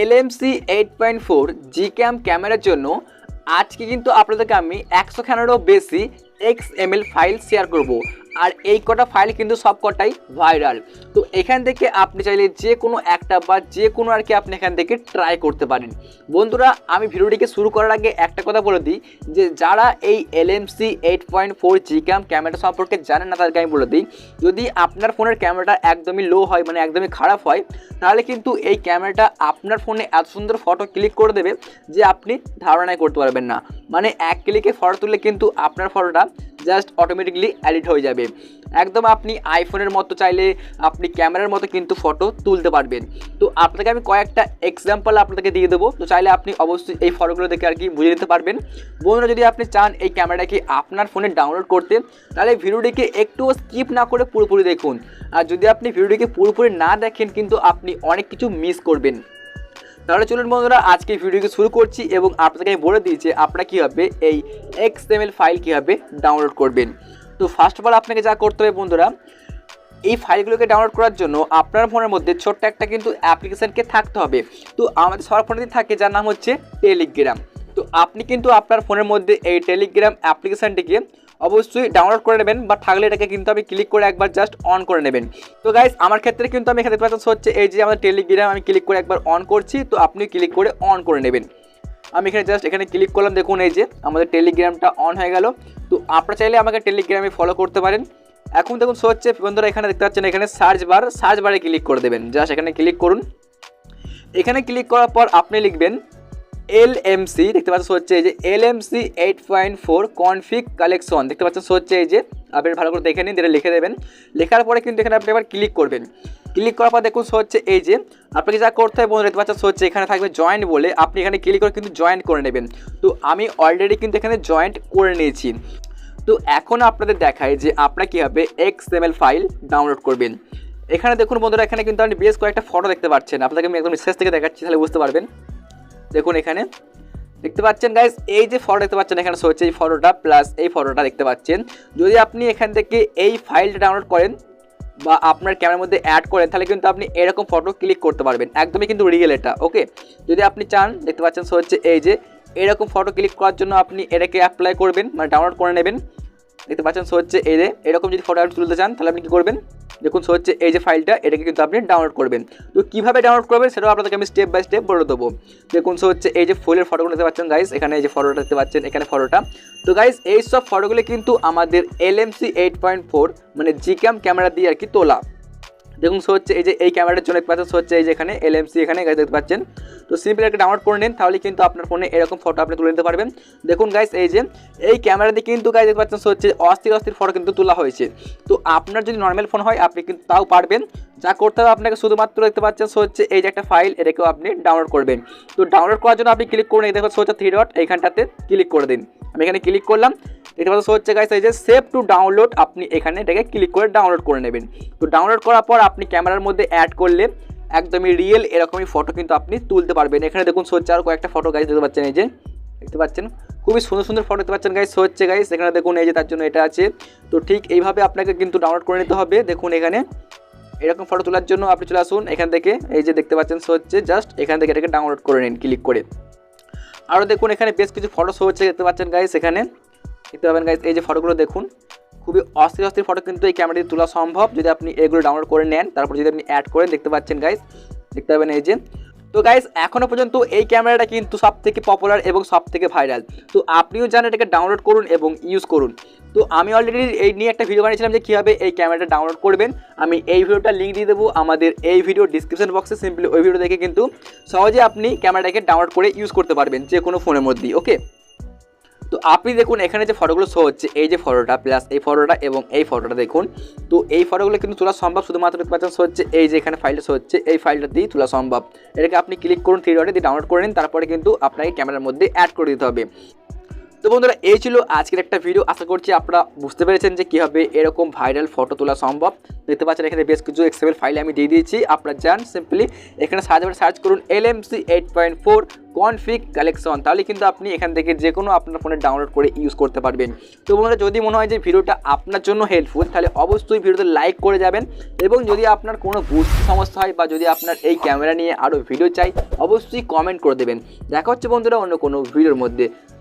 LMC eight point four G cam ক্যামেরার জন্য আজকে কিন্তু আপনাদেরকে আমি একশো খানেরও বেশি X M L file share করব। আর এই কটা ফাইল কিন্তু সব কটাই ভাইরাল তো এখান থেকে আপনি চাইলে যে কোনো একটা বা যে কোনো আর কি আপনি এখান থেকে ট্রাই করতে পারেন। বন্ধুরা, আমি ভিডিওটিকে শুরু করার আগে একটা কথা বলে দিই যে, যারা এই LMC eight point four G cam camera সম্পর্কে জানেন না, তাদেরকে আমি বলে দিই, যদি আপনার ফোনের ক্যামেরাটা একদমই লো হয় মানে একদমই খারাপ হয়, তাহলে কিন্তু এই ক্যামেরাটা আপনার ফোনে এত সুন্দর ফটো ক্লিক করে দেবে যে, আপনি ধারণাই করতে পারবেন না। মানে এক ক্লিকে ফটো তুললে কিন্তু আপনার ফটোটা জাস্ট অটোমেটিকলি এডিট হয়ে যাবে। একদম আপনি আইফোনের মতো চাইলে আপনি ক্যামেরার মতো কিন্তু ফটো তুলতে পারবেন। তো আপনাকে আমি কয়েকটা এক্সাম্পল আপনাদেরকে দিয়ে দেবো। তো চাইলে আপনি অবশ্যই এই ফটোগুলো দেখে আর কি বুঝে নিতে পারবেন। বন্ধুরা, যদি আপনি চান এই ক্যামেরাটাকে আপনার ফোনে ডাউনলোড করতে, তাহলে ভিডিওটিকে একটু স্কিপ না করে পুরোপুরি দেখুন। আর যদি আপনি ভিডিওটিকে পুরোপুরি না দেখেন, কিন্তু আপনি অনেক কিছু মিস করবেন। তাহলে চলুন বন্ধুরা, আজকে ভিডিওকে শুরু করছি এবং আপনাকে আমি বলে যে আপনারা কীভাবে এই এক্সএমএল ফাইল কীভাবে ডাউনলোড করবেন। তো ফার্স্ট অফ অল আপনাকে যা করতে হবে বন্ধুরা, এই ফাইলগুলোকে ডাউনলোড করার জন্য আপনার ফোনের মধ্যে ছোট্ট একটা কিন্তু অ্যাপ্লিকেশানকে থাকতে হবে। তো আমাদের সবার ফোনে থাকে, যার নাম হচ্ছে টেলিগ্রাম তো আপনি কিন্তু আপনার ফোনের মধ্যে এই টেলিগ্রাম অ্যাপ্লিকেশানটিকে অবশ্যই ডাউনলোড করে নেবেন বা থাকলে এটাকে কিন্তু আপনি ক্লিক করে একবার জাস্ট অন করে নেবেন। তো গাইজ আমার ক্ষেত্রে কিন্তু আমি এখানে দেখতে হচ্ছে এই যে আমাদের টেলিগ্রাম আমি ক্লিক করে একবার অন করছি, তো আপনি ক্লিক করে অন করে নেবেন। আমি এখানে জাস্ট এখানে ক্লিক করলাম, দেখুন এই যে আমাদের টেলিগ্রামটা অন হয়ে গেল। তো আপনারা চাইলে আমাকে টেলিগ্রামে ফলো করতে পারেন। এখন দেখুন শো হচ্ছে বন্ধুরা, এখানে দেখতে পাচ্ছেন, এখানে সার্চ বার সার্চ বারে ক্লিক করে দেবেন। জাস্ট এখানে ক্লিক করুন। এখানে ক্লিক করার পর আপনি লিখবেন এল এম সি দেখতে পাচ্ছেন হচ্ছে এই যে L M C eight point four config collection দেখতে পাচ্ছেন হচ্ছে এই যে, আপনি ভালো করে দেখে নিন, এটা লিখে দেবেন। লেখার পরে কিন্তু এখানে আপনি এবার ক্লিক করবেন। ক্লিক করার পর দেখুন হচ্ছে এই যে, আপনাকে যা করতে হবে বন্ধু দেখতে পাচ্ছেন হচ্ছে এখানে থাকবে জয়েন্ট বলে আপনি এখানে ক্লিক করে কিন্তু জয়েন্ট করে নেবেন। তো আমি অলরেডি কিন্তু এখানে জয়েন্ট করে নিয়েছি। তো এখন আপনাদের দেখায় যে আপনারা কীভাবে এক্সএমএল ফাইল ডাউনলোড করবেন। এখানে দেখুন বন্ধুরা, এখানে কিন্তু আপনি বেশ কয়েকটা ফটো দেখতে পাচ্ছেন। আপনাকে আমি একদম শেষ থেকে দেখাচ্ছি, তাহলে বুঝতে পারবেন। দেখুন এখানে, দেখতে পাচ্ছেন গাইজ এই যে ফটো দেখতে পাচ্ছেন, এখানে হচ্ছে এই ফটোটা প্লাস এই ফটোটা দেখতে পাচ্ছেন। যদি আপনি এখান থেকে এই ফাইলটা ডাউনলোড করেন বা আপনার ক্যামেরার মধ্যে অ্যাড করেন, তাহলে কিন্তু আপনি এরকম ফটো ক্লিক করতে পারবেন। একদমই কিন্তু রিয়েল এটা ওকে যদি আপনি চান, দেখতে পাচ্ছেন সো হচ্ছে এই যে, এরকম ফটো ক্লিক করার জন্য আপনি এটাকে অ্যাপ্লাই করবেন মানে ডাউনলোড করে নেবেন। দেখতে পাচ্ছেন সো হচ্ছে এই যে, এরকম যদি ফটো তুলতে চান, তাহলে আপনি কী করবেন? দেখুন সো হচ্ছে এই যে ফাইলটা এটাকে কিন্তু আপনি ডাউনলোড করবেন। তো কীভাবে ডাউনলোড করবেন সেটাও আপনাদেরকে আমি স্টেপ বাই স্টেপ বলে দেবো। দেখুন সো হচ্ছে এই যে ফুলের ফটোগুলো দেখতে পাচ্ছেন গাইস এখানে এই যে ফটোটা দেখতে পাচ্ছেন, এখানে ফটোটা তো গাইস এই সব ফটোগুলো কিন্তু আমাদের এলএমসি এইট পয়েন্ট ফোর মানে জি ক্যাম ক্যামেরা দিয়ে আর কি তোলা। দেখুন সো হচ্ছে এই যে এই ক্যামেরাটার জন্য দেখতে পাচ্ছেন সো হচ্ছে এই যে এখানে এলএমসি এখানে গাইস দেখতে পাচ্ছেন। তো সিম্পল একটা ডাউনলোড করে নিন, তাহলে কিন্তু আপনার ফোনে এরকম ফটো আপনি তুলে নিতে পারবেন। দেখুন গাইস এই যে, এই ক্যামেরা দিয়ে কিন্তু গাইজ দেখতে পাচ্ছেন, হচ্ছে অস্থির অস্থির ফটো কিন্তু তোলা হয়েছে। তো আপনার যদি নর্মাল ফোন হয়, আপনি কিন্তু তাও পারবেন। যা করতে হবে আপনাকে শুধুমাত্র দেখতে পাচ্ছেন, হচ্ছে এই যে একটা ফাইল এটাকেও আপনি ডাউনলোড করবেন। তো ডাউনলোড করার জন্য আপনি ক্লিক করুন এই দেখো হচ্ছে থ্রি ডট এইখানটাতে ক্লিক করে দিন। আমি এখানে ক্লিক করলাম, দেখতে পাচ্ছেন, হচ্ছে গাইস এই যে সেভ টু ডাউনলোড আপনি এখানে এটাকে ক্লিক করে ডাউনলোড করে নেবেন। তো ডাউনলোড করার পর আপনি ক্যামেরার মধ্যে অ্যাড করলে একদমই রিয়েল এরকমই ফটো কিন্তু আপনি তুলতে পারবেন। এখানে দেখুন হচ্ছে আর কয়েকটা ফটো গাইজ দেখতে পাচ্ছেন, এই যে, দেখতে পাচ্ছেন? খুবই সুন্দর সুন্দর ফটো দেখতে পাচ্ছেন গাইস হচ্ছে গাইস এখানে দেখুন, এই যে তার জন্য এটা আছে। তো ঠিক এইভাবে আপনাকে কিন্তু ডাউনলোড করে নিতে হবে। দেখুন এখানে, এরকম ফটো তোলার জন্য আপনি চলে আসুন, এখান থেকে, এই যে দেখতে পাচ্ছেন হচ্ছে জাস্ট এখান থেকে এটাকে ডাউনলোড করে নিন ক্লিক করে। আরও দেখুন, এখানে বেশ কিছু ফটো শো হচ্ছে, দেখতে পাচ্ছেন গাইস এখানে। দেখতে পাবেন গাইস এই যে ফটোগুলো দেখুন। খুবই অস্থির অস্থির ফটো কিন্তু এই ক্যামেরা দিয়ে তোলা সম্ভব। যদি আপনি এগুলো ডাউনলোড করে নেন, তারপর যদি আপনি অ্যাড করেন, দেখতে পাচ্ছেন গাইস দেখতে পাবেন এই যে। তো গাইস এখনও পর্যন্ত এই ক্যামেরাটা কিন্তু সব থেকে পপুলার এবং সব থেকে ভাইরাল তো আপনিও জানেন এটাকে ডাউনলোড করুন এবং ইউজ করুন। তো আমি অলরেডি এই নিয়ে একটা ভিডিও বানিয়েছিলাম যে কীভাবে এই ক্যামেরাটা ডাউনলোড করবেন। আমি এই ভিডিওটা লিঙ্ক দিয়ে দেবো আমাদের এই ভিডিও ডিসক্রিপশন বক্সে সিম্পলি ওই ভিডিও দেখে কিন্তু সহজে আপনি ক্যামেরাটাকে ডাউনলোড করে ইউজ করতে পারবেন যে কোনো ফোনের মধ্যেই ওকে তো আপনি দেখুন, এখানে যে ফটোগুলো শো হচ্ছে, এই যে ফটোটা প্লাস এই ফটোটা এবং এই ফটোটা দেখুন, তো এই ফটোগুলো কিন্তু তোলা সম্ভব শুধুমাত্র পাচ্ছেন শো হচ্ছে, এই যে এখানে ফাইলটা শো হচ্ছে, এই ফাইলটা দিয়েই তোলা সম্ভব। এটাকে আপনি ক্লিক করুন থ্রি ডটে দিয়ে ডাউনলোড করে নিন, তারপরে কিন্তু আপনাকে ক্যামেরার মধ্যে অ্যাড করে দিতে হবে। তো বন্ধুরা, এই ছিল আজকের একটা ভিডিও আশা করছি আপনারা বুঝতে পেরেছেন যে কীভাবে এরকম ভাইরাল ফটো তোলা সম্ভব। দেখতে পাচ্ছেন এখানে বেশ কিছু এক্সেল ফাইল আমি দিয়ে দিয়েছি। আপনারা যান সিম্পলি এখানে সার্চ সার্চ করুন L M C eight point four config collection তাহলে কিন্তু আপনি এখান থেকে যে কোনো আপনার ফোনে ডাউনলোড করে ইউজ করতে পারবেন। তো বন্ধুরা, যদি মনে হয় যে ভিডিওটা আপনার জন্য হেল্পফুল তাহলে অবশ্যই ভিডিওতে লাইক করে যাবেন। এবং যদি আপনার কোনো বুঝতে সমস্যা হয় বা যদি আপনার এই ক্যামেরা নিয়ে আরও ভিডিও চাই, অবশ্যই কমেন্ট করে দেবেন। দেখা হচ্ছে বন্ধুরা অন্য কোনো ভিডিওর মধ্যে।